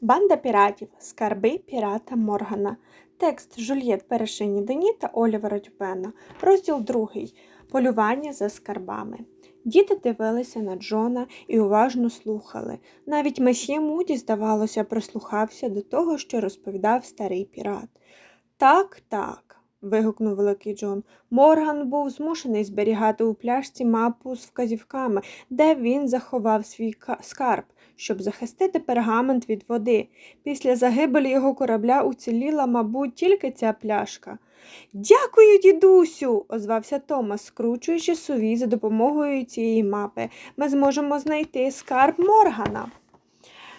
Банда піратів. Скарби пірата Моргана. Текст Жульєт Перешині Дені та Олівера Дюпена. Розділ 2. Полювання за скарбами. Діти дивилися на Джона і уважно слухали. Навіть месьє Муді, здавалося, прислухався до того, що розповідав старий пірат. Так, так. вигукнув великий Джон. Морган був змушений зберігати у пляшці мапу з вказівками, де він заховав свій скарб, щоб захистити пергамент від води. Після загибелі його корабля уціліла, мабуть, тільки ця пляшка. Дякую, дідусю, озвався Томас, скручуючи сувій за допомогою цієї мапи. Ми зможемо знайти скарб Моргана.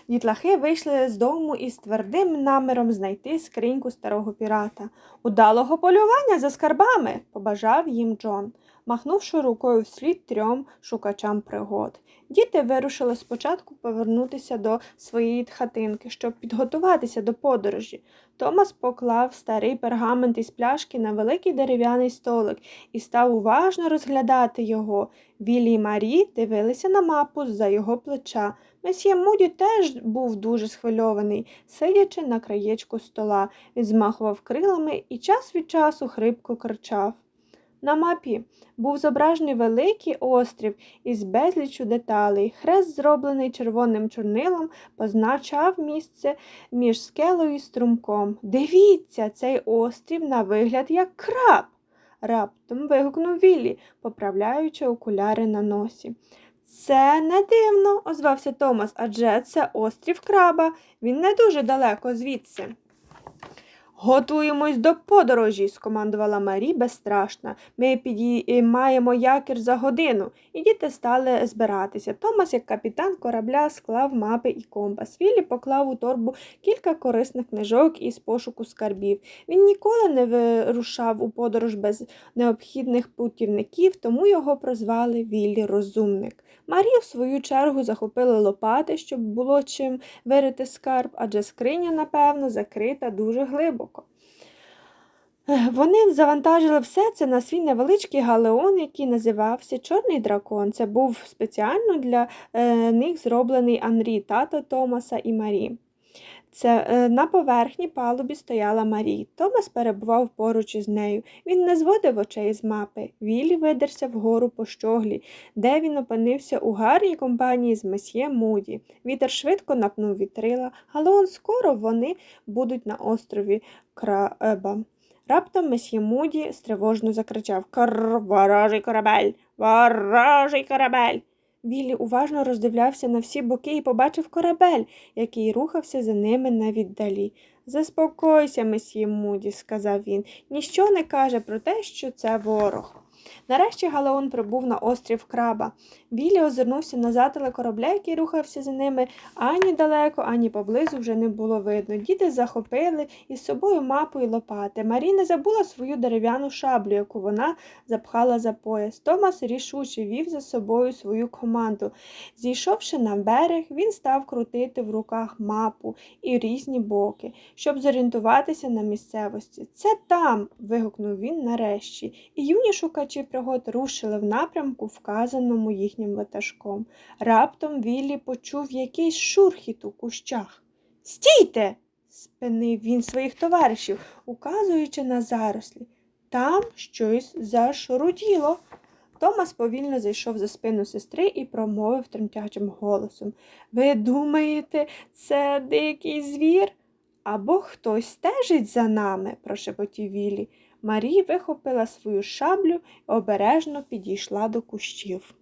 Дітлахи вийшли з дому із твердим наміром знайти скриньку старого пірата. Удалого полювання за скарбами, побажав їм Джон, махнувши рукою вслід трьом шукачам пригод. Діти вирушили спочатку повернутися до своєї хатинки, щоб підготуватися до подорожі. Томас поклав старий пергамент із пляшки на великий дерев'яний столик і став уважно розглядати його. Віллі й Марі дивилися на мапу з-за його плеча. Месьє Муді теж був дуже схвильований, сидячи на краєчку стола, він змахував крилами і час від часу хрипко кричав. На мапі був зображений великий острів із безліччю деталей. Хрест, зроблений червоним чорнилом, позначав місце між скелею і струмком. Дивіться, цей острів на вигляд як краб. Раптом вигукнув Віллі, поправляючи окуляри на носі. Це не дивно, озвався Томас, адже це острів краба. Він не дуже далеко звідси. Готуємось до подорожі, скомандувала Марі безстрашна. Ми підіймаємо якір за годину, і діти стали збиратися. Томас, як капітан корабля, склав мапи і компас. Віллі поклав у торбу кілька корисних книжок із пошуку скарбів. Він ніколи не вирушав у подорож без необхідних путівників, тому його прозвали Віллі Розумник. Марі, в свою чергу, захопили лопати, щоб було чим вирити скарб, адже скриня, напевно, закрита дуже глибоко. Вони завантажили все це на свій невеличкий галеон, який називався Чорний дракон. Це був спеціально для е, них зроблений Анрі, тато Томаса і Марі. Це е, на поверхні палубі стояла Марі. Томас перебував поруч із нею. Він не зводив очей з мапи. Віллі видерся вгору по щоглі, де він опинився у гарній компанії з месьє Муді. Вітер швидко напнув вітрила, але скоро вони будуть на острові Краеба. Раптом месьє Муді стривожно закричав Кр, ворожий корабель, ворожий корабель. Віллі уважно роздивлявся на всі боки і побачив корабель, який рухався за ними навіддалі. Заспокойся, месьє Муді, сказав він. Ніщо не каже про те, що це ворог. Нарешті Галеон прибув на острів краба. Віллі озирнувся назад, але корабля, який рухався за ними, ані далеко, ані поблизу вже не було видно. Діти захопили із собою мапу і лопати. Марі не забула свою дерев'яну шаблю, яку вона запхала за пояс. Томас рішуче вів за собою свою команду. Зійшовши на берег, він став крутити в руках мапу і різні боки, щоб зорієнтуватися на місцевості. Це там. вигукнув він нарешті, і юні шукачі пригод рушили в напрямку, вказаному їхнім ватажком. Раптом Віллі почув якийсь шурхіт у кущах. Стійте! спинив він своїх товаришів, указуючи на зарослі. Там щось зашуруділо. Томас повільно зайшов за спину сестри і промовив тремтячим голосом. Ви думаєте, це дикий звір? Або хтось стежить за нами, прошепотів Вілі. Марі вихопила свою шаблю і обережно підійшла до кущів.